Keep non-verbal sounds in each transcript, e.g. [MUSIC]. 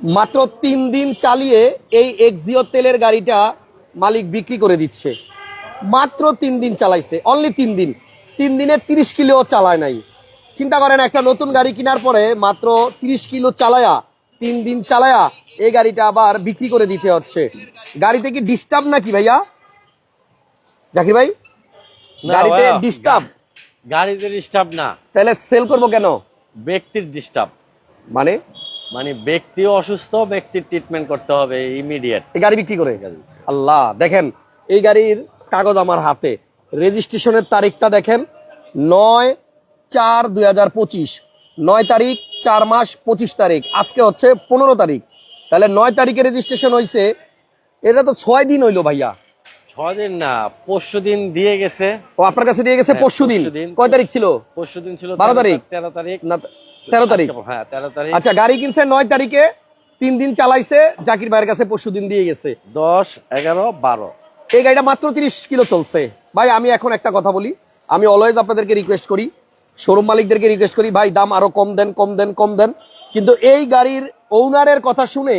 মাত্র তিন দিন চালিয়ে এই এক্সিও তেলের গাড়িটা মালিক বিক্রি করে দিচ্ছে। মাত্র তিন দিন চালাইছে অনলি তিন দিন। তিন দিনে তিরিশ কিলো চালায় নাই। চিন্তা করেন একটা নতুন গাড়ি কেনার পরে মাত্র তিরিশ কিলো চালায়া তিন দিন চালায়া এই গাড়িটা আবার বিক্রি করে দিতে হচ্ছে। গাড়িতে কি ডিস্টার্ব নাকি ভাইয়া? জাকির ভাই? গাড়িতে ডিস্টার্ব গাড়িতে ডিস্টার্ব না। তাহলে সেল করব কেন? ব্যক্তির ডিস্টার্ব মানে? মানে ব্যক্তি অসুস্থ ব্যক্তির ট্রিটমেন্ট করতে হবে ইমিডিয়েট এই গাড়ি বিক্রি করে? আল্লাহ দেখেন এই গাড়ির কাগজ আমার হাতে। রেজিস্ট্রেশনের তারিখটা দেখেন নয় চার দুই হাজার পঁচিশ। নয় তারিখ চার মাস পঁচিশ তারিখ। আজকে হচ্ছে পনেরো তারিখ। তাহলে নয় তারিখে রেজিস্ট্রেশন হয়েছে এটা তো ছয় দিন হইল ভাইয়া। ছয় দিন না পরশু দিন দিয়ে গেছে। ও আপনার কাছে দিয়ে গেছে হ্যাঁ, পরশু দিন। কয় তারিখ ছিল? পরশু দিন ছিল বারো তারিখ? তেরো তারিখ। না তেরো তারিখ। হ্যাঁ তেরো তারিখ। আচ্ছা গাড়ি কিনছে নয় তারিখে তিন দিন চালাইছে জাকির ভাইয়ের কাছে পরশু দিন দিয়ে গেছে। দশ এগারো বারো। এই গাড়িটা মাত্র তিরিশ কিলো চলছে। ভাই আমি এখন একটা কথা বলি। আমি অলওয়েজ আপনাদেরকে রিকোয়েস্ট করি শোরুম মালিকদেরকে রিকোয়েস্ট করি ভাই দাম আরও কম দেন কম দেন কম দেন। কিন্তু এই গাড়ির ওনারের কথা শুনে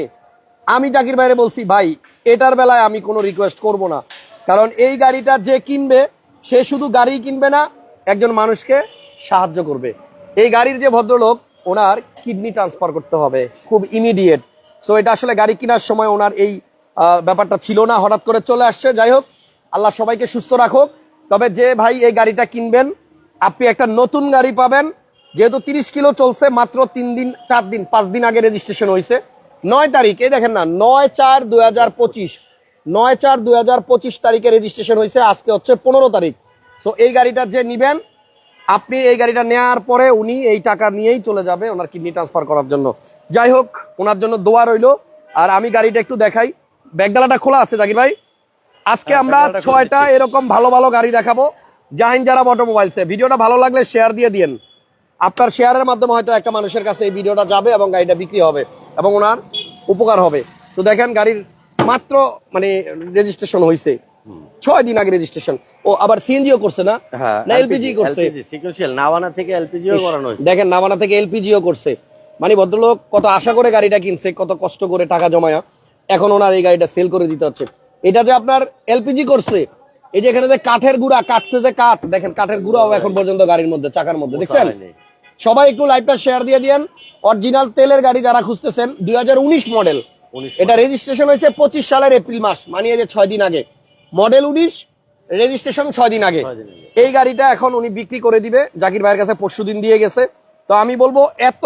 আমি জাকির ভাইরে বলছি ভাই এটার বেলায় আমি কোনো রিকোয়েস্ট করব না। কারণ এই গাড়িটা যে কিনবে সে শুধু গাড়ি কিনবে না একজন মানুষকে সাহায্য করবে। এই গাড়ির যে ভদ্রলোক, ওনার কিডনি ট্রান্সফার করতে হবে, খুব ইমিডিয়েট সো এটা আসলে গাড়ি কেনার সময় ওনার এই ব্যাপারটা ছিল না, হঠাৎ করে চলে আসছে। যাই হোক, আল্লাহ সবাইকে সুস্থ রাখুক। তবে যে ভাই এই গাড়িটা কিনবেন, আপনি একটা নতুন গাড়ি পাবেন। যেহেতু তিরিশ কিলো চলছে, মাত্র তিন দিন, চার দিন, পাঁচ দিন আগে রেজিস্ট্রেশন হয়েছে। নয় তারিখ, এই দেখেন না, নয় চার দুই হাজার পঁচিশ। নয় চার দুই হাজার পঁচিশ তারিখে রেজিস্ট্রেশন হয়েছে, আজকে হচ্ছে পনেরো তারিখ। সো এই গাড়িটা যে নিবেন আপনি এই গাড়িটা নেওয়ার পরে উনি এই টাকা নিয়েই চলে যাবে ওনার কিডনি ট্রান্সফার করার জন্য। যাই হোক ওনার জন্য দোয়া রইল। আর আমি গাড়িটা একটু দেখাই। ব্যাগডালাটা খোলা আছে জাকির ভাই? আজকে হ্যাঁ, আমরা ছয়টা এরকম ভালো ভালো গাড়ি দেখাবো। জাহিন যারা অটোমোবাইলসে ভিডিওটা ভালো লাগলে শেয়ার দিয়ে দিন আপনার শেয়ারের মাধ্যমে হয়তো একটা মানুষের কাছে এই ভিডিওটা যাবে এবং গাড়িটা বিক্রি হবে এবং ওনার উপকার হবে। তো দেখেন গাড়ির মাত্র মানে রেজিস্ট্রেশন হয়েছে ছয় দিন আগে রেজিস্ট্রেশন ও আবার সিএনজিও করছে না? হ্যাঁ না এলপিজি করছে। সিকুয়েন্সিয়াল নাওয়ানা থেকে এলপিজিও করানো হয়েছে। দেখেন নামানা থেকে এলপিজিও করছে। মানে ভদ্রলোক কত আশা করে গাড়িটা কিনছে কত কষ্ট করে টাকা জমায়া। এখন ওনার এই গাড়িটা সেল করে দিতে হচ্ছে। এটা যে আপনার এলপিজি করছে এই যে এখানে যে কাঠের গুঁড়া কাটছে যে কাঠ দেখেন কাঠের গুঁড়াও এখন পর্যন্ত গাড়ির মধ্যে চাকার মধ্যে দেখছেন? সবাই একটু লাইভটা শেয়ার দিয়ে দিয়েন। অরিজিনাল তেলের গাড়ি যারা খুঁজতেছেন দুই হাজার উনিশ মডেল এটা রেজিস্ট্রেশন হয়েছে পঁচিশ সালের এপ্রিল মাস মানিয়ে যে ছয় দিন আগে। মডেল উনিশ রেজিস্ট্রেশন ছয় দিন আগে। এই গাড়িটা এখন উনি বিক্রি করে দিবে। জাকির ভাইয়ের কাছে পরশু দিন দিয়ে গেছে। তো আমি বলব এত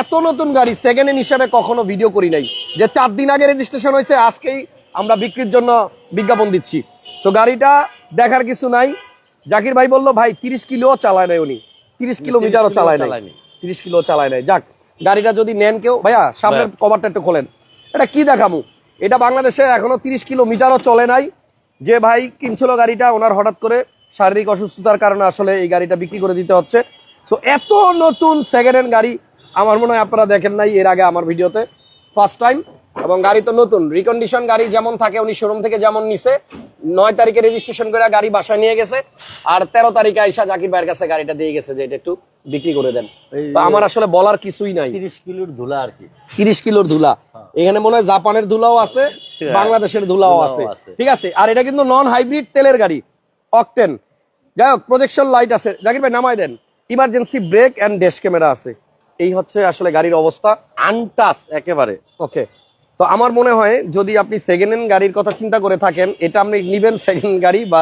এত নতুন গাড়ি সেকেন্ড হ্যান্ড হিসাবে কখনো ভিডিও করি নাই। যে চার দিন আগে রেজিস্ট্রেশন হয়েছে আজকেই আমরা বিক্রির জন্য বিজ্ঞাপন দিচ্ছি। তো গাড়িটা দেখার কিছু নাই। জাকির ভাই বলল ভাই তিরিশ কিলো চালায় নাই উনি। তিরিশ কিলোমিটারও চালায় নাই। তিরিশ কিলো চালায় নাই। যাক গাড়িটা যদি নেন কেউ ভাইয়া সামনের কভারটা একটু খোলেন। এটা কি দেখামু? এটা বাংলাদেশে এখনও তিরিশ কিলোমিটারও চলে নাই। যে ভাই কিনছিল গাড়িটা ওনার হঠাৎ করে শারীরিক অসুস্থতার কারণে আসলে এই গাড়িটা বিক্রি করে দিতে হচ্ছে। তো এত নতুন সেকেন্ড হ্যান্ড গাড়ি আমার মনে হয় আপনারা দেখেন নাই এর আগে আমার ভিডিওতে। ফার্স্ট টাইম এবং গাড়ি তো নতুন। রিকন্ডিশন গাড়ি যেমন থাকে উনি শোরুম থেকে যেমন নিছে নয় তারিখে রেজিস্ট্রেশন করে গাড়ি বাসায় নিয়ে গেছে আর তেরো তারিখে আইসা জাকির ভাইয়ের কাছে গাড়িটা দিয়ে গেছে যে এটা একটু বিক্রি করে দেন। তো আমার আসলে বলার কিছুই নাই। তিরিশ কিলোর ধুলা আর কি। তিরিশ কিলোর ধুলা। এখানে মনে হয় জাপানের ধুলাও আছে হ্যাঁ, বাংলাদেশের ধুলাও আছে। ঠিক আছে? আর এটা কিন্তু নন হাইব্রিড তেলের গাড়ি অকটেন যাই হোক প্রজেকশন লাইট আছে। জাকির ভাই নামাই দেন। Emergency brake and dash camera আছে। এই হচ্ছে আসলে গাড়ির অবস্থা। আনটাস একেবারে। ওকে। তো আমার মনে হয় যদি আপনি সেকেন্ড হ্যান্ড গাড়ির কথা চিন্তা করে থাকেন এটা আপনি নিবেন সেকেন্ড গাড়ি বা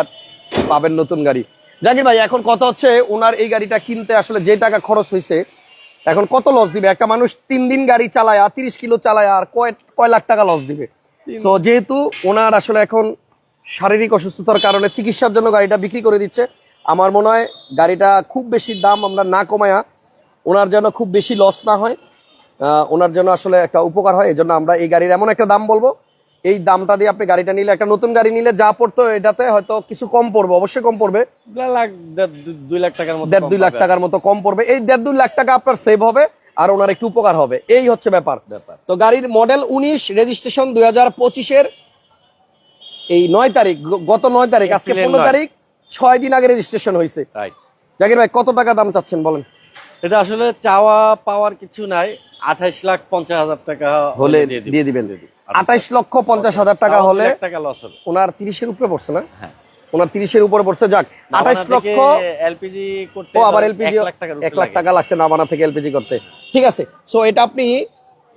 পাবেন নতুন গাড়ি। জাকির ভাই এখন কত হচ্ছে? ওনার এই গাড়িটা কিনতে আসলে যে টাকা খরচ হয়েছে এখন কত লস দিবে? একটা মানুষ তিন দিন গাড়ি চালায় তিরিশ কিলো চালায় আর কয় কয় লাখ টাকা লস দিবে? তো যেহেতু ওনার আসলে এখন শারীরিক অসুস্থতার কারণে চিকিৎসার জন্য গাড়িটা বিক্রি করে দিচ্ছে আমার মনে হয় গাড়িটা খুব বেশি দাম আমরা না কমায়া ওনার যেন খুব বেশি লস না হয় ওনার জন্য আসলে একটা উপকার হয় এই জন্য আমরা এই গাড়ির এমন একটা দাম বলব। এই দামটা দিয়ে আপনি গাড়িটা নিলে একটা নতুন গাড়ি নিলে যা পড়তো এটাতে হয়তো কিছু কম পড়বে অবশ্যই কম পড়বে। দুই লাখ টাকার মতো দেড় দুই লাখ টাকার মতো কম পড়বে। এই দেড় দুই লাখ টাকা আপনার সেভ হবে। আর ওনার একটু উপকার হবে। এই হচ্ছে ব্যাপার। ব্যাপার। তো গাড়ির মডেল উনিশ রেজিস্ট্রেশন দুই হাজার পঁচিশের এই নয় তারিখ গত নয় তারিখ আজকে পনেরো তারিখ ছয় দিন আগে রেজিস্ট্রেশন হয়েছে। জাকির ভাই কত টাকা দাম চাচ্ছেন বলেন? এটা আসলে চাওয়া পাওয়ার কিছু নাই। আঠাইশ লাখ পঞ্চাশ হাজার টাকা হলে দিয়ে দিবেন। আঠাইশ লক্ষ পঞ্চাশ হাজার টাকা হলে টাকা লস হবে। ওনার তিরিশের উপরে পড়ছে না? হ্যাঁ। ওনার তিরিশের উপরে পড়ছে যাক আঠাইশ লক্ষ। এলপিজি করতে ও আবার এলপিজি এক লাখ টাকা লাগছে নামানা থেকে এলপিজি করতে। ঠিক আছে সো এটা আপনি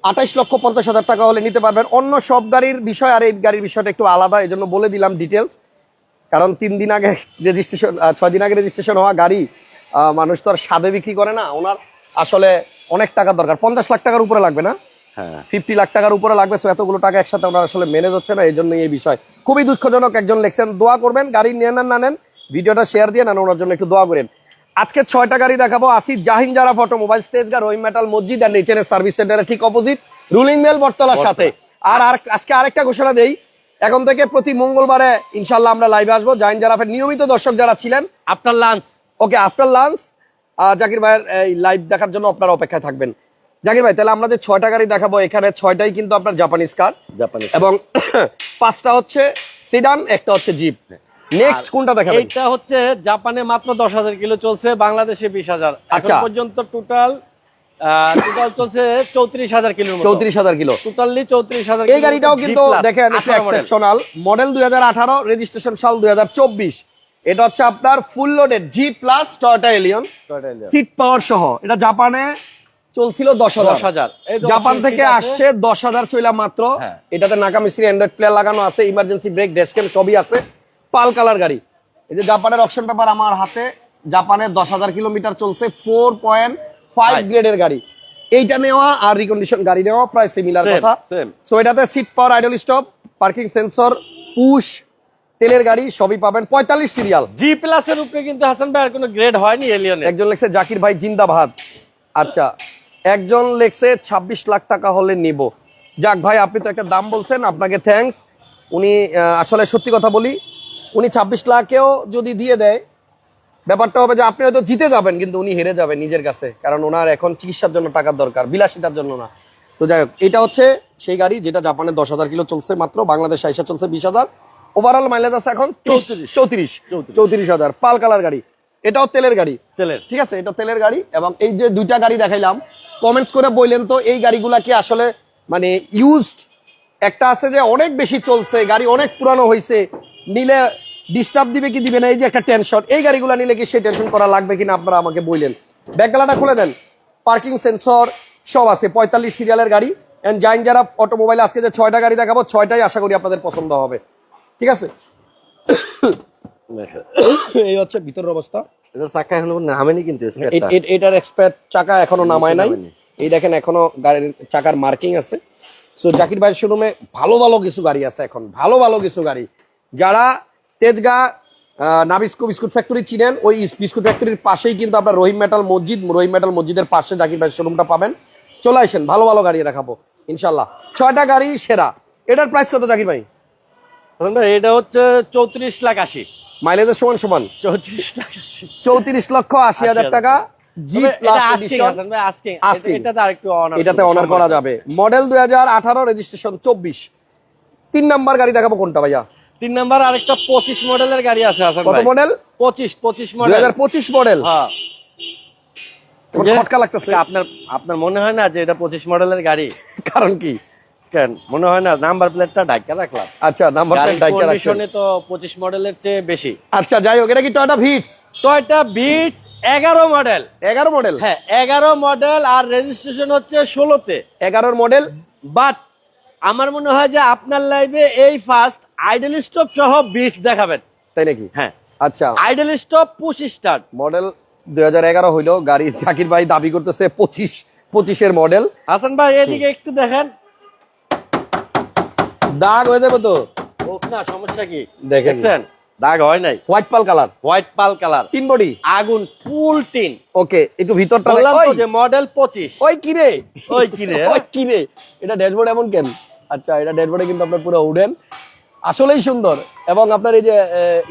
আঠাইশ লক্ষ পঞ্চাশ হাজার টাকা হলে নিতে পারবেন। অন্য সব গাড়ির বিষয় আর এই গাড়ির বিষয়টা একটু আলাদা এই জন্য বলে দিলাম ডিটেলস কারণ তিন দিন আগে রেজিস্ট্রেশন ছয় দিন আগে রেজিস্ট্রেশন হওয়া গাড়ি আহ, মানুষ তো আর সাদে বিক্রি করে না ওনার আসলে অনেক টাকা দরকার। পঞ্চাশ লাখ টাকার উপরে লাগবে না? ফিফটি লাখ টাকার উপরে লাগবে সো এতগুলো টাকা একসাথে ওনার আসলে ম্যানেজ হচ্ছে না এই জন্যই এই বিষয়। খুবই দুঃখজনক একজন লেখছেন দোয়া করবেন গাড়ি নিয়ে নেন না নেন ভিডিওটা শেয়ার দিয়ে নেন ওনার জন্য একটু দোয়া করেন। আজকে ছয়টা গাড়ি দেখাবো আসি জাহিন জারা অটোমোবাইল স্টেজ গা রহিম মেটাল মসজিদ আর নিচের সার্ভিস সেন্টারের ঠিক অপোজিট রুলিং মেল বটতলার সাথে। আর আর আজকে আরেকটা ঘোষণা দেই এখন থেকে প্রতি মঙ্গলবারে ইনশাল্লাহ আমরা লাইভে আসব। জাহিন জারাফের নিয়মিত দর্শক যারা ছিলেন after lunch okay after lunch Zakir ভাইয়ের এই লাইভ দেখার জন্য আপনারা অপেক্ষায় থাকবেন। জাকির ভাই তাহলে আমরা যে ছয়টা গাড়ি দেখাবো এখানে ছয়টাই কিন্তু আপনার জাপানিজ কার জাপানি এবং [COUGHS] পাঁচটা হচ্ছে সিডান একটা হচ্ছে জিপ নেক্সট কোনটা দেখাবেন? এইটা হচ্ছে জাপানে মাত্র দশ হাজার কিলো চলছে বাংলাদেশে বিশ হাজার। এখন আচ্ছা। পর্যন্ত টোটাল টোটাল চলছে চৌত্রিশ হাজার কিলো চৌত্রিশ হাজার কিলো। টোটালি চৌত্রিশ হাজার এই গাড়িটাও কিন্তু দেখেন এক্সেপশনাল মডেল দুই হাজার আঠারো রেজিস্ট্রেশন সাল দুই হাজার চব্বিশ। এটা হচ্ছে আপনার full loaded G plus Toyota Allion seat power সহ। এটা জাপানে চলছিল দশ হাজার। জাপান থেকে আসছে দশ হাজার চইলা মাত্র। হ্যাঁ। এটাতে নাকা মিস্ত্রি অ্যান্ড্রয়েড প্লেয়ার লাগানো আছে ইমার্জেন্সি ব্রেক ডেস্কেম সবই আছে। পাল কালার গাড়ি। এই যে জাপানের অপশন পেপার আমার হাতে জাপানের দশ হাজার কিলোমিটার চলছে ফোর পয়েন্ট ফাইভ. গ্রেডের গাড়ি। এইটা নেওয়া আর রিকন্ডিশন গাড়ি নেওয়া প্রায় সিমিলার কথা। সো এটাতে seat power idle stop parking sensor push তেলের গাড়ি সবই পাবেন। পঁয়তাল্লিশ সিরিয়াল জি প্লাস এর উপরে কিন্তু হাসান ভাই আর কোনো গ্রেড হয়নি এলিয়নের একজন লেখছে জাকির ভাই জিন্দাবাদ। আচ্ছা একজন লেখছে ছাব্বিশ লাখ টাকা হলে নিব। যাক ভাই আপনি তো একটা দাম বলছেন আপনাকে থ্যাঙ্কস উনি আসলে সত্যি কথা বলি উনি ছাব্বিশ লাখেও যদি দিয়ে দেয় ব্যাপারটা হবে যে আপনি হয়তো জিতে যাবেন কিন্তু উনি হেরে যাবেন নিজের কাছে কারণ ওনার এখন চিকিৎসার জন্য টাকার দরকার বিলাসিতার জন্য না। তো যাই হোক এটা হচ্ছে সেই গাড়ি যেটা জাপানে দশ হাজার কিলো চলছে মাত্র বাংলাদেশ আইসা চলছে বিশ হাজার। ওভারঅল মাইলেজ আছে এখন চৌত্রিশ। চৌত্রিশ হাজার পাল কালার গাড়ি। এটাও তেলের গাড়ি। তেলের। ঠিক আছে এটা তেলের গাড়ি এবং এই যে দুইটা গাড়ি দেখাইলাম কমেন্টস করে বললেন তো, এই গাড়িগুলা কি আসলে মানে ইউজড একটা আছে যে অনেক বেশি চলছে, গাড়ি অনেক পুরানো হয়েছে নিলে ডিস্টার্ব দিবে কি দিবে না, এই যে একটা টেনশন এই গাড়িগুলো নিলে কি সেই টেনশন করা লাগবে কিনা আপনারা আমাকে বললেন। ব্যাকগালাটা খুলে দেন। পার্কিং সেন্সর সব আছে, পঁয়তাল্লিশ সিরিয়ালের গাড়ি অ্যান্ড জাইন যারা অটোমোবাইল আজকে যে ছয়টা গাড়ি দেখাবো, ছয়টাই আশা করি আপনাদের পছন্দ হবে। ঠিক আছে? [COUGHS] এই হচ্ছে ভিতরের অবস্থা। এটা চাকা এখন নামেনি কিন্তু এটার এক্সপায়ার চাকা এখনও নামায় নাই। এই দেখেন এখনও গাড়ির চাকার মার্কিং আছে। সো জাকির ভাইয়ের শোরুমে ভালো ভালো কিছু গাড়ি আছে এখন। ভালো ভালো কিছু গাড়ি। যারা তেজগা নাবিস্কো বিস্কুট ফ্যাক্টরি চিনেন ওই বিস্কুট ফ্যাক্টরির পাশেই কিন্তু আপনার রহিম মেটাল মসজিদ। রহিম মেটাল মসজিদের পাশে জাকির ভাইয়ের শোরুমটা পাবেন। চলে আসেন ভালো ভালো গাড়ি দেখাবো ইনশাল্লাহ ছয়টা গাড়ি সেরা। এটার প্রাইস কত জাকির ভাই এটা হচ্ছে চৌত্রিশ লাখ আশি। মাইলেজের সমান সমান? চৌত্রিশ লক্ষ আশি হাজার টাকা জি প্লাস। এটাতে অনার করা যাবে। মডেল দুই হাজার আঠারো রেজিস্ট্রেশন চব্বিশ। তিন নাম্বার গাড়ি দেখাবো কোনটা ভাইয়া? তিন নাম্বার আরেকটা পঁচিশ মডেলের গাড়ি আছে কত মডেল পঁচিশ পঁচিশ দুই মডেল হাজার পঁচিশ মডেল হ্যাঁ। খটকা লাগতেছে। আপনার আপনার মনে হয় না যে এটা পঁচিশ মডেলের গাড়ি? কারণ কি? কেন মনে হয় না নাম্বার প্লেটটা ঢাকা রাখলাম। আচ্ছা নাম্বার প্লেট রাখছেন। কন্ডিশনে তো পঁচিশ মডেলের চেয়ে বেশি। আচ্ছা যাই হোক এটা কি টয়টা ভিটস টয়টা বিটস এগারো মডেল এগারো মডেল হ্যাঁ এগারো মডেল আর রেজিস্ট্রেশন হচ্ছে ষোলোতে। এগারোর মডেল বাট আমার মনে হয় যে আপনার লাইভে এই ফার্স্ট আইডল স্টপ সহ বিটস দেখাবেন। তাই নাকি? হ্যাঁ। আচ্ছা। Idle stop push start model দুই হাজার এগারো হইল গাড়ি জাকির ভাই দাবি করতেছে পঁচিশ পঁচিশের মডেল হাসান ভাই এদিকে একটু দেখেন। দাগ হয়ে যাবে তো? না সমস্যা কি? দেখেন। দাগ হয় নাই। White pearl colour white pearl colour তিন বডি? আগুন ফুল টিন। ওকে একটু ভিতরটা বললাম তো যে মডেল পঁচিশ। ওই কি রে ওই কি রে? [LAUGHS] ওই কি রে এটা ড্যাশবোর্ড এমন কেন? আচ্ছা এটা ড্যাশবোর্ডে কিন্তু আপনার পুরো উডেন আসলেই সুন্দর। এবং আপনার এই যে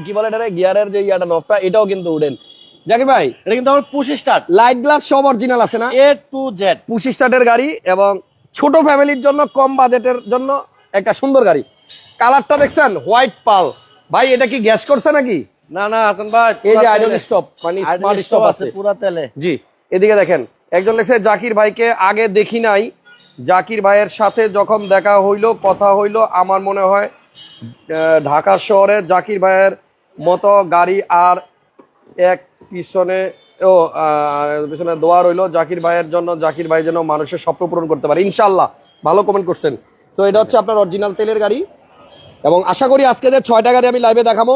কি বলে এটা গিয়ারের যে ইয়াটা নবটা এটাও কিন্তু উডেন জাকির ভাই এটা কিন্তু আমার পুশ স্টার্ট লাইট গ্লাস সব অরিজিনাল আছে না? এ টু জেড পুশ স্টার্টের গাড়ি এবং ছোট ফ্যামিলির জন্য কম বাজেটের জন্য একটা সুন্দর গাড়ি। কালারটা দেখছেন? White pearl. ভাই এটা কি গ্যাস করছে নাকি? না না হাসান ভাই এই যে আইডল স্টপ মানে স্মার্ট স্টপ আছে পুরা তেলে। জি এদিকে দেখেন। একজন লেখছে জাকির ভাইকে আগে দেখি নাই। জাকির ভাইয়ের সাথে যখন দেখা হইল কথা হইল আমার মনে হয় ঢাকা শহরে জাকির ভাইয়ের মতো গাড়ি আর এক পিছনে ও পিছনে দোয়া রইল জাকির ভাইয়ের জন্য জাকির ভাই যেন মানুষের স্বপ্ন পূরণ করতে পারে। ইনশাল্লাহ ভালো কমেন্ট করছেন। তো এটা হচ্ছে আপনার অরিজিনাল তেলের গাড়ি। এবং আশা করি আজকে যে ছয়টা গাড়ি আমি লাইভে দেখাবো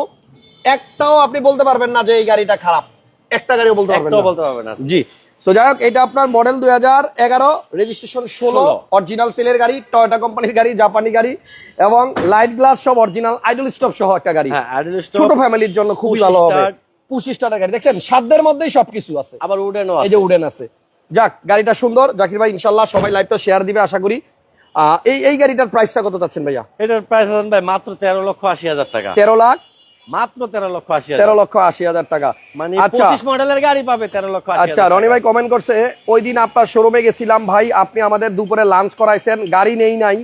একটাও আপনি বলতে পারবেন না যে এই গাড়িটা খারাপ। একটা গাড়িও বলতে পারবেন না। বলতে পারবে না। জি। তো যাই হোক এটা আপনার মডেল দুই হাজার এগারো রেজিস্ট্রেশন ষোলো অরিজিনাল তেলের গাড়ি টয়োটা কোম্পানির গাড়ি জাপানি গাড়ি এবং লাইট গ্লাস সব অরিজিনাল আইডল স্টপ সহ একটা গাড়ি। হ্যাঁ ছোট ফ্যামিলির জন্য খুবই ভালো হবে। পঁচিশ টাকার গাড়ি। দেখছেন সাধ্যের মধ্যেই সবকিছু আছে। আবার উডেনও এই যে উডেন আছে। যাক গাড়িটা সুন্দর। জাকির ভাই ইনশাল্লাহ সবাই লাইভটা শেয়ার দিবে আশা করি। এই এই গাড়িটার প্রাইসটা কত চাচ্ছেন ভাইয়া? এটার প্রাইস ভাই মাত্র তেরো লক্ষ আশি হাজার টাকা। তেরো লাখ? মাত্র তেরো লক্ষ আশি তেরো লক্ষ আশি হাজার টাকা। মানে আচ্ছা। পঁচিশ মডেলের গাড়ি পাবে তেরো লক্ষ আচ্ছা রনি ভাই কমেন্ট করছে ওই দিন আপনার শোরুমে গেছিলাম ভাই আপনি আমাদের দুপুরে লাঞ্চ করাইছেন গাড়ি নেই নাই।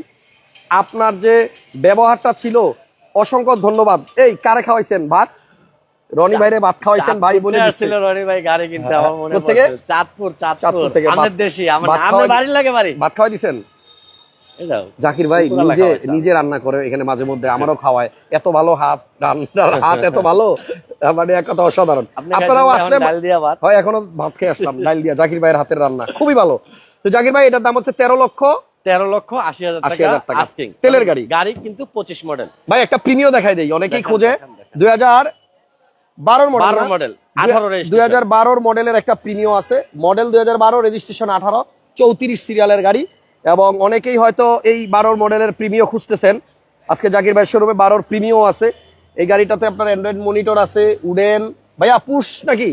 আপনার যে ব্যবহারটা ছিল অসংখ্য ধন্যবাদ। এই কারে খাওয়াইছেন? ভাত? রনি ভাইরে ভাত খাওয়াইছেন ভাই বলে। আসছিল রনি ভাই গাড়ি কিনতে হ্যাঁ, আমার মনে চাঁদপুর চাঁদপুর। থেকে আমাদের দেশি আমার বাড়ির লাগে বাড়ি। ভাত খাওয়াই দিছেন? এটাও জাকির ভাই নিজে নিজে রান্না করে এখানে মাঝে মধ্যে আমারও খাওয়ায়। এত ভালো হাত রান্নার হাত এত ভালো মানে এক কথা অসাধারণ। আপনারাও আসলে ডাল দিয়া হয় এখনও ভাত খেয়ে আসলাম ডাইল দিয়া জাকির ভাইয়ের হাতের রান্না। খুবই ভালো। তো জাকির ভাই এটার দাম হচ্ছে তেরো লক্ষ তেরো লক্ষ আশি হাজার টাকা। তেলের গাড়ি। গাড়ি কিন্তু পঁচিশ মডেল ভাই একটা প্রিমিয় দেখাই দেই অনেকেই খোঁজে। দুই হাজার বারোর মডেল মডেল আঠারো দুই হাজার বারোর মডেলের একটা প্রিমিয় আছে। মডেল দুই হাজার বারো রেজিস্ট্রেশন আঠারো চৌত্রিশ সিরিয়ালের গাড়ি। এবং অনেকেই হয়তো এই বারোর মডেলের প্রিমিয় খুঁজতেছেন। আজকে জাকির ভাই শোরুমে বারোর প্রিমিয় আছে। এই গাড়িটাতে আপনার অ্যান্ড্রয়েড মনিটর আছে উডেন ভাইয়া পুশ নাকি?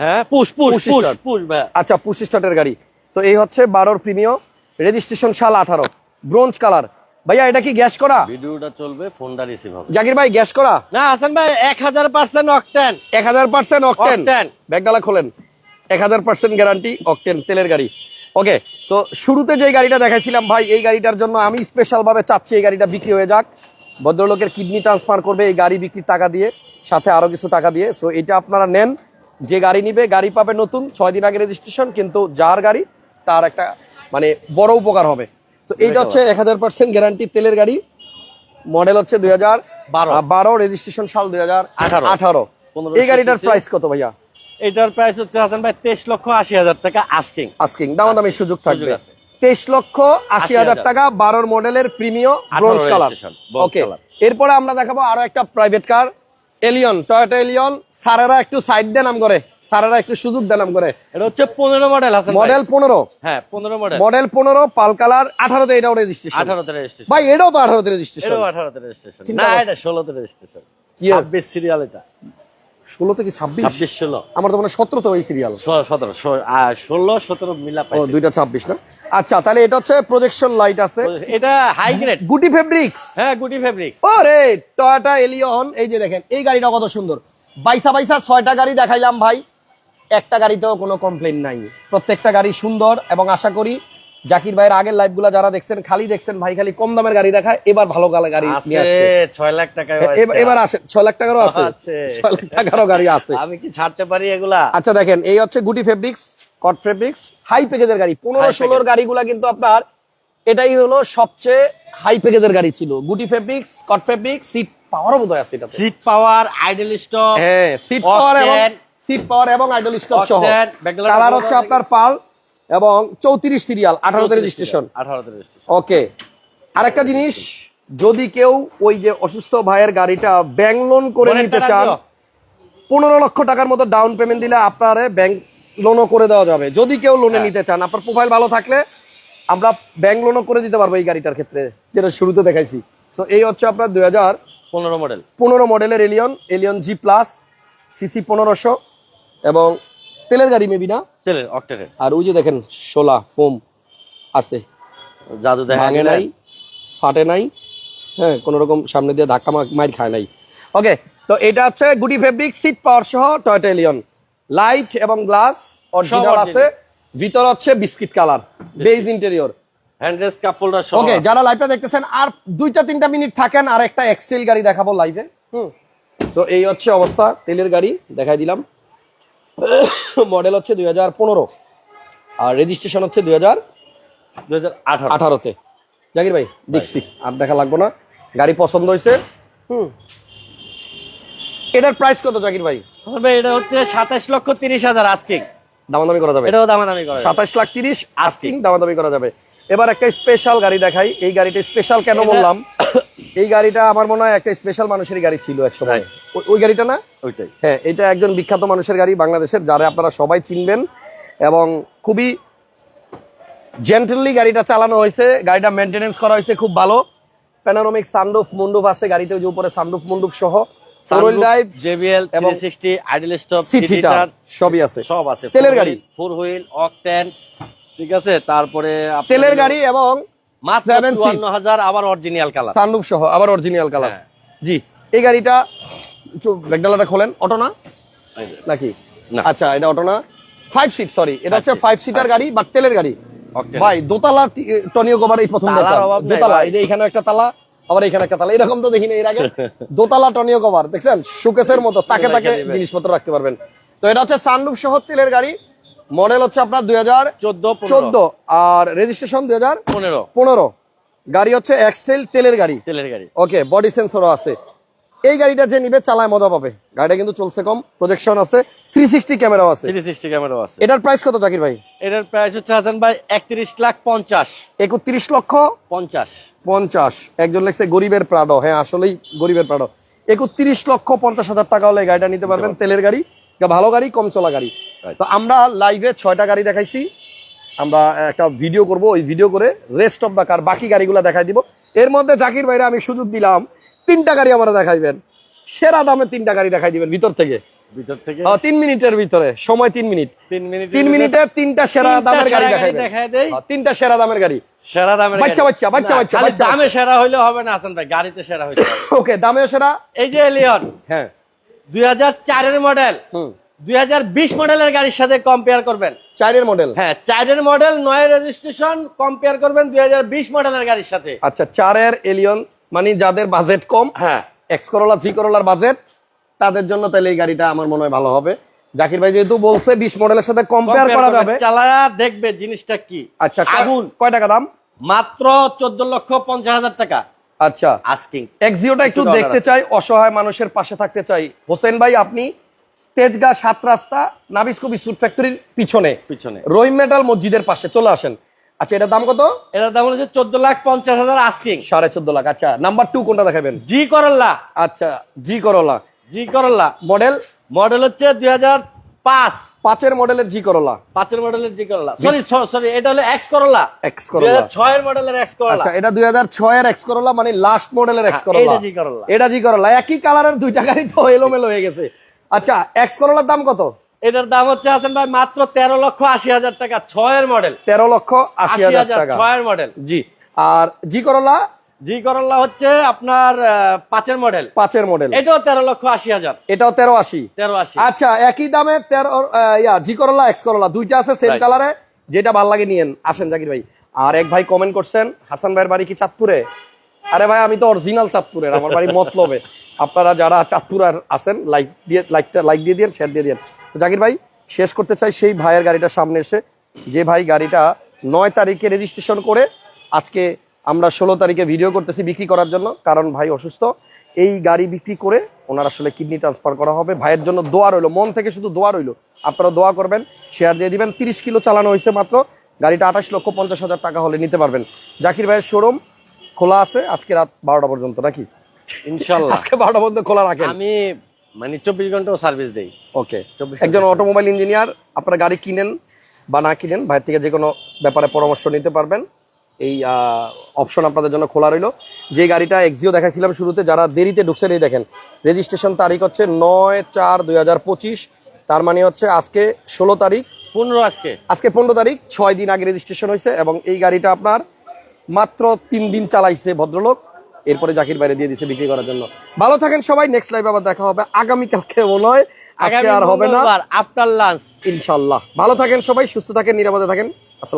হ্যাঁ পুশ পুশ Push পুশ ভাই আচ্ছা পুশ স্টার্টের গাড়ি। তো এই হচ্ছে বারোর প্রিমিয় রেজিস্ট্রেশন সাল আঠারো। ব্রোঞ্জ কালার ভাইয়া এটা কি গ্যাস করা? ভিডিওটা চলবে ফোনটা রিসিভ হবে। জাকির ভাই গ্যাস করা? না হাসান ভাই এক হাজার পার্সেন্ট অকটেন এক হাজার পার্সেন্ট অকটেন অকটেন ব্যাগডালা খোলেন। এক হাজার পার্সেন্ট গ্যারান্টি অকটেন তেলের গাড়ি। ওকে তো শুরুতে যে গাড়িটা দেখাইছিলাম ভাই এই গাড়িটার জন্য আমি স্পেশাল ভাবে চাচ্ছি এই গাড়িটা বিক্রি হয়ে যাক। ভদ্রলোকের কিডনি ট্রান্সফার করবে এই গাড়ি বিক্রির টাকা দিয়ে সাথে আরও কিছু টাকা দিয়ে। সো এটা আপনারা নেন যে গাড়ি নিবে গাড়ি পাবে নতুন ছয় দিন আগে রেজিস্ট্রেশন কিন্তু যার গাড়ি তার একটা মানে বড় উপকার হবে। তো এইটা হচ্ছে এক হাজার পার্সেন্ট গ্যারান্টি তেলের গাড়ি। মডেল হচ্ছে দুই হাজার বারো। বারো। রেজিস্ট্রেশন সাল দুই হাজার আঠারো। আঠারো। এই গাড়িটার প্রাইস কত ভাইয়া? এটার প্রাইস হচ্ছে হাসান ভাই তেইশ লক্ষ আশি হাজার টাকা আস্কিং আস্কিং দামাদামির সুযোগ থাকবে। তেইশ লক্ষ আশি হাজার টাকা বারোর মডেলের প্রিমিয় ব্রোঞ্জ কালার ওকে এরপরে আমরা দেখাবো আরও একটা private car Allion Toyota Allion সারেরা একটু সাইড দেন নাম করে সারেরা একটু সুযোগ দেন নাম করে। এটা হচ্ছে পনেরো মডেল ভাই। মডেল পনেরো। হ্যাঁ পনেরো মডেল মডেল পনেরো পাল কালার আঠারোতে এটাও রেজিস্ট্রেশন আঠারোতে রেজিস্ট্রেশন ভাই এটাও তো আঠারোতে রেজিস্ট্রেশন এটাও আঠারোতে রেজিস্ট্রেশন না। এটা ষোলোতে রেজিস্ট্রেশন কি? সিরিয়াল এটা। ষোলো থেকে ছাব্বিশ? ছাব্বিশ ষোলো। আমার তো মানে সতেরো তো এই সিরিয়াল সতেরো ষোলো সতেরো মিলা দুইটা ছাব্বিশ না? আচ্ছা তাহলে এটা হচ্ছে প্রজেকশন লাইট আছে। এটা হাই গ্রেড গুটি ফেব্রিক্স হ্যাঁ গুটি ফেব্রিক্স ওরে টয়োটা এলিয়ন এই যে দেখেন এই গাড়িটা কত সুন্দর। বাইসা বাইসা ছয়টা গাড়ি দেখাইলাম ভাই। একটা গাড়িতেও কোনো কমপ্লেন নাই। প্রত্যেকটা গাড়ি সুন্দর এবং আশা করি জাকির ভাইয়ের আগের লাইভগুলো যারা দেখছেন খালি দেখছেন ভাই খালি কম দামের গাড়ি দেখায় এবার ভালো গালা গাড়ি আছে ছয় লাখ টাকা এবার- আসে ছয় লাখ টাকারও আছে। ছয় লাখ টাকারও গাড়ি আছে। আমি কি ছাড়তে পারি এগুলা? আচ্ছা দেখেন এই হচ্ছে গুটি ফেব্রিক্স কট ফেব্রিক্স হাই প্যাকেজের গাড়ি। পনেরো ষোলোর গাড়িগুলা কিন্তু আপনার এটাই হলো সবচেয়ে হাই প্যাকেজের গাড়ি ছিল। গুটি ফেব্রিক্স কট ফেব্রিক্স সিট পাওয়ারও বোধ হয় আছে এটাতে। সিট পাওয়ার আইডল স্টপ হ্যাঁ সিট পাওয়ার এবং সিট পাওয়ার এবং আইডল স্টক সহ। কালার হচ্ছে আপনার পাল। এবং চৌত্রিশ সিরিয়াল আঠারোতে রেজিস্ট্রেশন আঠারোতে রেজিস্ট্রেশন ওকে আরেকটা জিনিস যদি কেউ ওই যে অসুস্থ ভাইয়ের গাড়িটা ব্যাংক লোন করে নিতে চান পনেরো লক্ষ টাকার মতো ডাউন পেমেন্ট দিলে আপনার ব্যাংক লোনও করে দেওয়া যাবে। যদি কেউ লোনে হ্যাঁ। নিতে চান আপনার প্রোফাইল ভালো থাকলে আমরা ব্যাংক লোনও করে দিতে পারব এই গাড়িটার ক্ষেত্রে যেটা শুরুতে দেখাইছি। তো এই হচ্ছে আপনার দুই হাজার পনেরো মডেল পনেরো মডেলের Allion Allion G plus CC পনেরোশো এবং তেলের গাড়ি মেবি না? চলে অক্টেনের আর ওই যে দেখেন শোলা ফোম আছে। জাদু দেখা ভাঙে নাই ফাটে নাই হ্যাঁ কোনো রকম সামনে দিয়ে ধাক্কা মা- মাইর খায় নাই। ওকে তো এটা হচ্ছে গুডি ফেব্রিক সিট পাওয়ার সহ টয়টা এলিয়ন লাইট এবং গ্লাস অরিজিনাল আছে। ভিতর হচ্ছে biscuit colour beige interior handrest কাপড়টা সহ। ওকে যারা লাইভটা দেখতেছেন আর দুইটা তিনটা মিনিট থাকেন আর একটা এক্সটেল গাড়ি দেখাবো লাইভে হুম। তো এই হচ্ছে অবস্থা তেলের গাড়ি দেখাই দিলাম। [COUGHS] মডেল হচ্ছে দুই হাজার পনেরো। আর রেজিস্ট্রেশন হচ্ছে দুই হাজার দুই হাজার আঠারো। আঠারোতে। জাকির ভাই দেখছি আর দেখা লাগবো না। গাড়ি পছন্দ হয়েছে? হুম। এটার প্রাইস কত জাকির ভাই? ভাই এটা হচ্ছে সাতাশ লক্ষ তিরিশ হাজার আজকে দামাদামি করা যাবে? এটাও দামাদামি করা। সাতাশ লাখ তিরিশ আস্কিং দামাদামি করা যাবে। এবার একটা স্পেশাল গাড়ি দেখাই। এই গাড়িটা স্পেশাল কেন বললাম? [COUGHS] এই গাড়িটা আমার মনে হয় একটা স্পেশাল মানুষের গাড়ি ছিল এক সময়। ওই- গাড়িটা না? ওইটাই। হ্যাঁ এটা একজন বিখ্যাত মানুষের গাড়ি বাংলাদেশের যারা আপনারা সবাই চিনবেন। এবং খুবই জেন্টেলি গাড়িটা চালানো হয়েছে। গাড়িটা মেনটেনেন্স করা হয়েছে খুব ভালো। প্যানারোমিক সানরুফ মুন্ডুফ আছে গাড়িতে যে উপরে সানরুফ মুন্ডুফ সহ। ফোর হুইল ড্রাইভ জেবিএল এবং আইডল স্টপ সবই আছে। সব আছে। তেলের গাড়ি। ফোর হুইল অকটেন ঠিক আছে? তারপরে তেলের গাড়ি এবং মাত্র seven seat। চুয়ান্ন হাজার আবার অরিজিনাল কালার সানরুফ সহ আবার অরিজিনাল কালার হ্যাঁ। জি এই গাড়িটা একটু খোলেন। অটো না? নাকি? আচ্ছা এটা অটো না? ফাইভ সিট সরি এটা হচ্ছে ফাইভ সিটার গাড়ি বা তেলের গাড়ি। ভাই দোতলা টনিও কভার এই প্রথম দোতলা এই যে এখানে একটা তালা আবার এখানে একটা তালা এরকম তো দেখিনি এর আগে। [LAUGHS] দোতলা টনিও কভার দেখছেন? সুকেসের মতো তাকে তাকে জিনিসপত্র রাখতে পারবেন। তো এটা হচ্ছে সানরুফ সহ তেলের গাড়ি। মডেল হচ্ছে আপনার দুই হাজার চোদ্দ চোদ্দ। আর রেজিস্ট্রেশন দুই হাজার পনেরো। পনেরো। গাড়ি হচ্ছে এক্সটেল তেলের গাড়ি। তেলের গাড়ি। ওকে বডি সেন্সরও আছে। এই গাড়িটা যে নিবে চালায় মজা পাবে। গাড়িটা কিন্তু চলছে কম প্রজেকশন আছে থ্রি সিক্সটি ক্যামেরাও আছে। ক্যামেরাও এটার প্রাইস কত জাকির ভাই? এটার প্রাইস হচ্ছে হাসান ভাই একত্রিশ লাখ পঞ্চাশ। একত্রিশ লক্ষ পঞ্চাশ। পঞ্চাশ। একজন লেখছে গরিবের প্রাডো। হ্যাঁ আসলেই গরিবের প্রাডো। একত্রিশ লক্ষ পঞ্চাশ হাজার টাকা হলে গাড়িটা নিতে পারবেন তেলের গাড়ি। ভালো গাড়ি কম চলা গাড়ি. তো আমরা লাইভে ছয়টা গাড়ি দেখাইছি। আমরা একটা ভিডিও করব। ওই ভিডিও করে রেস্ট অফ দা কার বাকি গাড়িগুলো দেখাই দিব। এর মধ্যে জাকির ভাইরা আমি সুযোগ দিলাম তিনটা গাড়ি আমরা দেখাইবেন। সেরা দামে তিনটা গাড়ি দেখাই দিবেন ভিতর থেকে। ভিতর থেকে? আহ, তিন মিনিটের ভিতরে সময় তিন মিনিট। তিন মিনিট তিন মিনিটে তিনটা সেরা দামের গাড়ি। আহ, তিনটা সেরা দামের গাড়ি। সেরা দামের বাচ্চা, বাচ্চা, বাচ্চা, বাচ্চা, দামে সেরা হইলে হবে না হাসান ভাই গাড়িতে সেরা হইতে ওকে দামেও সেরা। এই যে এলিয়ন হ্যাঁ। দুই হাজার চারের মডেল হুম। দুই হাজার বিশ মডেলের গাড়ির সাথে কম্পেয়ার করবেন। চারের মডেল হ্যাঁ চারের মডেল নয় রেজিস্ট্রেশন কম্পেয়ার করবেন দুই হাজার বিশ মডেলের গাড়ির সাথে। আচ্ছা চারের এলিয়ন মানে যাদের বাজেট কম হ্যাঁ। এক্স করোলা জি করোলার বাজেট তাদের জন্য তাহলে এই গাড়িটা আমার মনে হয় ভালো হবে। জাকির ভাই যেহেতু বলছে বিশ মডেলের সাথে কম্পেয়ার করা যাবে। চালায়া দেখবে জিনিসটা কি। আচ্ছা আগুন। কয় টাকা দাম? মাত্র চোদ্দ লক্ষ পঞ্চাশ হাজার টাকা। আচ্ছা। আস্কিং এক্সিওটা একটু দেখতে চাই অসহায় মানুষের পাশে থাকতে চাই। হোসেন ভাই আপনি তেজগা সাত রাস্তা নাবিস্কো বিস্কুট ফ্যাক্টরির পিছনে। পিছনে। রহিম মেটাল মসজিদের পাশে চলে আসেন। আচ্ছা এটার দাম কত? এটার দাম হচ্ছে চোদ্দ লাখ পঞ্চাশ হাজার আস্কিং। সাড়ে চোদ্দ লাখ আচ্ছা নাম্বার টু কোনটা দেখাবেন? জি করল্লা। আচ্ছা জি করোলা জি করল্লা। মডেল? মডেল হচ্ছে দুই হাজার পাঁচ। পাঁচের মডেলের জি করোলা পাঁচের মডেলের জি করল্লা। সরি সরি এটা হলো এক্স করল্লা। এক্স করোলা ছয়ের মডেলের এক্স করল্লা। আচ্ছা এটা দুই হাজার ছয়ের এক্স করোলা মানে লাস্ট মডেলের এক্স করোলা এইটা জি করল্লা। এটা জি করোলা একই কালারের দুইটা গাড়ি তো এলোমেলো হয়ে গেছে। আচ্ছা এক্স করলার দাম কত? এটার দাম হচ্ছে হাসান ভাই মাত্র তেরো লক্ষ আশি হাজার টাকা ছয়ের মডেল। তেরো লক্ষ আশি হাজার টাকা। ছয়ের মডেল। জি আর জি করলা জি করল্লা হচ্ছে আপনার পাঁচের মডেল। পাঁচের মডেল। এটাও তেরো লক্ষ আশি হাজার। এটাও তেরো আশি। তেরো আশি। আচ্ছা একই দামে তেরো ইয়া জি করোলা এক্স করোলা দুইটা আছে সেম. কালারে যেটা ভালো লাগে নিয়েন। আসেন জাকির ভাই। আর এক ভাই কমেন্ট করছেন হাসান ভাইয়ের বাড়ি কি চাঁদপুরে? আরে ভাই আমি তো অরিজিনাল চাঁদপুরের আমার বাড়ি মতলবে। আপনারা যারা চাঁদপুর আর আছেন লাইক দিয়ে লাইকটা লাইক দিয়ে দিন শেয়ার দিয়ে দিন তো জাকির ভাই, শেষ করতে চাই, সেই ভাইয়ের গাড়িটা সামনে এসে। যে ভাই গাড়িটা নয় তারিখে রেজিস্ট্রেশন করে আজকে আমরা ষোলো তারিখে ভিডিও করতেছি বিক্রি করার জন্য, কারণ ভাই অসুস্থ। এই গাড়ি বিক্রি করে ওনার আসলে কিডনি ট্রান্সফার করা হবে। ভাইয়ের জন্য দোয়া রইল, মন থেকে শুধু দোয়া রইল। আপনারা দোয়া করবেন শেয়ার দিয়ে দিবেন। তিরিশ কিলো চালানো হয়েছে মাত্র, গাড়িটা আঠাশ লক্ষ পঞ্চাশ হাজার টাকা হলে নিতে পারবেন। জাকির ভাইয়ের শোরুম খোলা আছে, আজকে রাত বারোটা পর্যন্ত, নাকি? ইনশাল্লাহ। আজকে বারোটা পর্যন্ত খোলা রাখেন। আমি মানে চব্বিশ ঘন্টাও সার্ভিস দেই। ওকে। একজন অটোমোবাইল ইঞ্জিনিয়ার আপনারা গাড়ি কিনেন বা না কিনেন ভাইয়ের থেকে যে কোনো ব্যাপারে পরামর্শ নিতে পারবেন। এই অপশন আপনাদের জন্য খোলা রইল। যে গাড়িটা এক্সিও দেখাইছিলাম শুরুতে যারা দেরিতে ঢুকছেন এই দেখেন রেজিস্ট্রেশন তারিখ হচ্ছে নয় চার দুই হাজার পঁচিশ। তার মানে হচ্ছে আজকে ষোলো তারিখ। পনেরো আজকে। আজকে পনেরো তারিখ ছয় দিন আগে রেজিস্ট্রেশন হয়েছে এবং এই গাড়িটা আপনার মাত্র তিন দিন চালাইছে ভদ্রলোক। এরপরে জাকির বাইরে দিয়ে দিছে বিক্রি করার জন্য। ভালো থাকেন সবাই নেক্সট লাইভ আবার দেখা হবে। আগামীকালকে মনে হয় আজকে আর হবে না। আফটার লাঞ্চ ইনশাল্লাহ। ভালো থাকেন সবাই সুস্থ থাকেন নিরাপদে থাকেন। আসসালাম